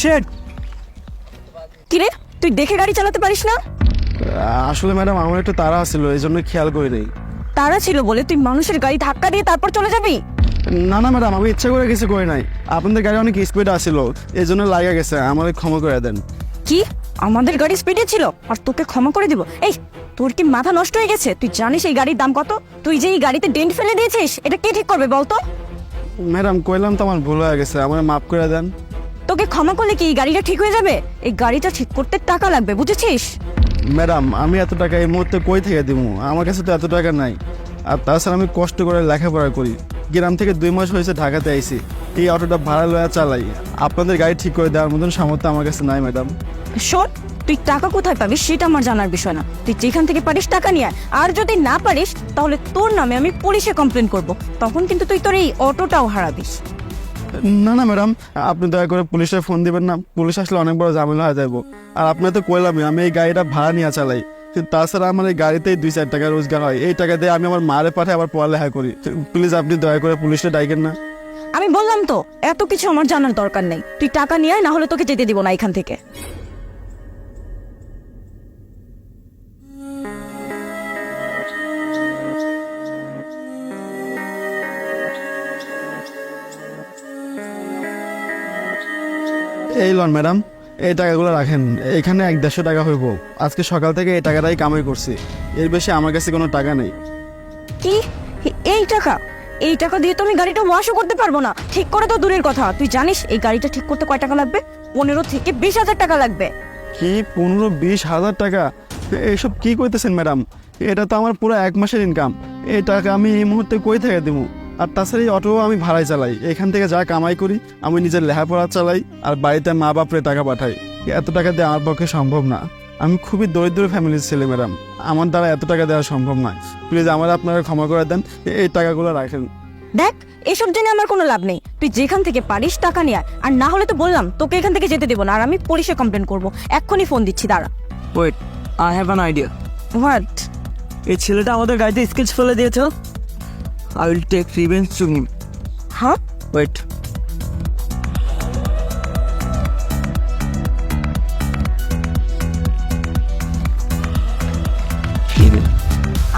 শেট কিরে তুই দেখে গাড়ি চালাতে পারিস না? আসলে ম্যাডাম আমার একটু তাড়া ছিল এই জন্য খেয়াল করি নেই তারা ছিল বলে তুই মানুষের গাড়ি ধাক্কা দিয়ে তারপর চলে যাবি? না না ম্যাডাম আমি ইচ্ছা করে কিছু করি নাই। আপনাদের গাড়ি অনেক স্পিড আসছিল এই জন্য লাগা গেছে আমার ক্ষমা করে দেন। কি? আমাদের গাড়ি স্পিডে ছিল? আর তোকে ক্ষমা করে দিব। এই তোর কি মাথা নষ্ট হয়ে গেছে? তুই জানিস এই গাড়ির দাম কত? তুই যে এই গাড়িতে ডেন্ট ফেলে দিয়েছিস এটা কে ঠিক করবে বলতো? ম্যাডাম কইলাম তো আমার ভুল হয়ে গেছে আমার মাফ করে দেন। তোকে ক্ষমা করলে কি এই গাড়িটা ঠিক হয়ে যাবে? এই গাড়িটা ঠিক করতে টাকা লাগবে বুঝেছিস? ম্যাডাম আমি এত টাকা এই মুহূর্তে কই থেকে দিব? আমার কাছে তো এত টাকা নাই। আর তাছাড়া আমি কষ্ট করে লেখাপড়া করি। গ্রাম থেকে দুই মাস হয়েছে ঢাকাতে আইছি। এই অটোটা ভাড়া লয়া চালাই। আপনাদের গাড়ি ঠিক করে দেওয়ার মতন সামর্থ্য আমার কাছে নাই ম্যাডাম। শোন তুই টাকা কোথায় পাবি সেটা আমার জানার বিষয় না। তুই যেখান থেকে পারিস টাকা নিয়ে আয়। আর যদি না পারিস তাহলে তোর নামে আমি পুলিশে কমপ্লেন করব। তখন কিন্তু তুই তোর এই অটোটাও হারাবিস না না, ম্যাডাম, আপনি দয়া করে পুলিশে ফোন দিবেন না। পুলিশ আসলে অনেক বড় ঝামেলা হয়ে যাব আর আপনি তো কইলামই আমি এই গাড়িটা ভাড়া নিয়ে চালাই। তাছাড়া আমার এই গাড়িতেই দুই চার টাকা রোজগার হয়। এই টাকা দিয়ে আমি আমার মারে পাঠাই, আবার পড়ালেখা করি। প্লিজ আপনি দয়া করে পুলিশে ডাইকেন না। আমি বললাম তো, এত কিছু আমার জানার দরকার নেই। তুই টাকা নিয়ে আয় না হলে তোকে যেতে দিব না এখান থেকে। এই লন ম্যাডাম এই টাকাগুলো রাখেন। এখানে এক দেড়শো টাকা হইব। আজকে সকাল থেকে এই টাকাটাই কামাই করছি। এর বেশি আমার কাছে কোনো টাকা নেই। কি? এই টাকা? এই টাকা দিয়ে তো আমি গাড়িটা ওয়াশও করতে পারব না। ঠিক করে তো দূরের কথা। তুই জানিস এই গাড়িটা ঠিক করতে কয় টাকা লাগবে? পনেরো থেকে বিশ হাজার টাকা লাগবে। কি? পনেরো বিশ হাজার টাকা? এইসব কি কইতেছেন ম্যাডাম? এটা তো আমার পুরো এক মাসের ইনকাম এই টাকা আমি এই মুহূর্তে কই থেকে দেবো? আর তাছাড়া এই অটো আমি ভাড়ায় চালাই। এখান থেকে যা কামাই করি আমি নিজের লেখাপড়া চালাই আর বাড়িতে মা বাপরে টাকা পাঠাই। এত টাকা দেওয়া আমার পক্ষে সম্ভব না। আমি খুবই দরিদ্র ফ্যামিলির ছেলে ম্যাডাম। আমার দ্বারা এত টাকা দেওয়া সম্ভব নয়। প্লিজ আমার আপনারা ক্ষমা করে দেন এই টাকাগুলো রাখেন। দেখ এসব জেনে আমার কোনো লাভ নেই। তুই যেখান থেকে পারিস টাকা নিয়ে আয়। আর না হলে তো বললাম তোকে এখান থেকে যেতে দেবো না। আর আমি পুলিশে কমপ্লেন করব। এক্ষুনি ফোন দিচ্ছি দাঁড়া। Wait I have an idea what এই ছেলেটা আমাদের গাড়িতে স্কেচ ফেলে দিয়েছে I will take revenge to him হ্যাঁ ওয়েট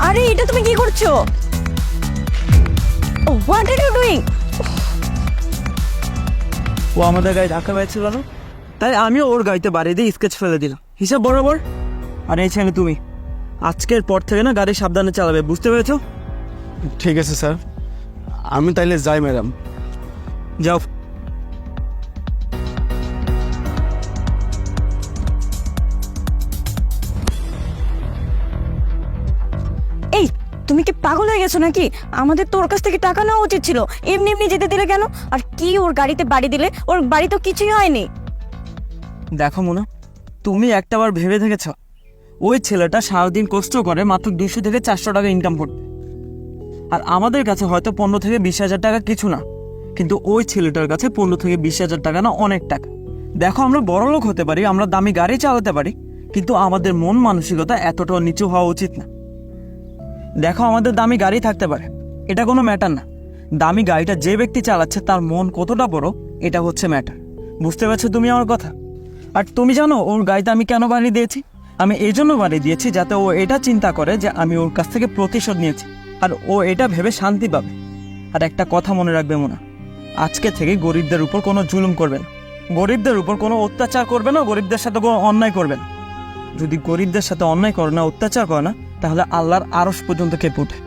আরে এটা তুমি কি করছ? হোয়াট আর ইউ ডুইং ও আমাদের গাড়ি ধাক্কা পেয়েছিল না? তাই আমিও ওর গাড়িতে বাড়ি দিয়ে স্কেচ ফেলে দিলাম। হিসাব বরাবর? আর এই ছেলে তুমি। আজকের পর থেকে না গাড়ি সাবধানে চালাবে বুঝতে পেরেছ? ঠিক আছে স্যার। আমি তাইলে যাই ম্যাডাম। যাও। এই তুমি কি পাগল হয়ে গেছো নাকি? আমাদের তোর কাছ থেকে টাকা নেওয়া উচিত ছিল। এমনি এমনি যেতে দিলে কেন? আর কি ওর গাড়িতে বাড়ি দিলে? ওর বাড়ি তো কিছুই হয়নি। দেখো মোনা তুমি একটাবার ভেবে দেখেছ ওই ছেলেটা সারাদিন কষ্ট করে মাত্র দুশো থেকে চারশো টাকা ইনকাম করতে। আর আমাদের কাছে হয়তো পনেরো থেকে বিশ হাজার টাকা কিছু না, কিন্তু ওই ছেলেটার কাছে পনেরো থেকে বিশ হাজার টাকা না অনেক টাকা। দেখো আমরা বড় লোক হতে পারি, আমরা দামি গাড়ি চালাতে পারি, কিন্তু আমাদের মন মানসিকতা এতটাও নিচু হওয়া উচিত না। দেখো আমাদের দামি গাড়ি থাকতে পারে, এটা কোনো ম্যাটার না। দামি গাড়িটা যে ব্যক্তি চালাচ্ছে, তার মন কতটা বড়, এটা হচ্ছে ম্যাটার বুঝতে পারছ তুমি আমার কথা? আর তুমি জানো ওর গাড়িতে আমি কেন বাড়ি দিয়েছি? আমি এই জন্য বাড়ি দিয়েছি যাতে ও এটা চিন্তা করে যে আমি ওর কাছ থেকে প্রতিশোধ নিয়েছি। আর ও এটা ভেবে শান্তি পাবে। আর একটা কথা মনে রাখবে মোনা, আজকে থেকে গরিবদের উপর কোনো জুলুম করবে না। গরিবদের উপর কোনো অত্যাচার করবে না, গরিবদের সাথে কোনো অন্যায় করবে না। যদি গরিবদের সাথে অন্যায় করে না, অত্যাচার করে না, তাহলে আল্লাহর আরস পর্যন্ত কেঁপে ওঠে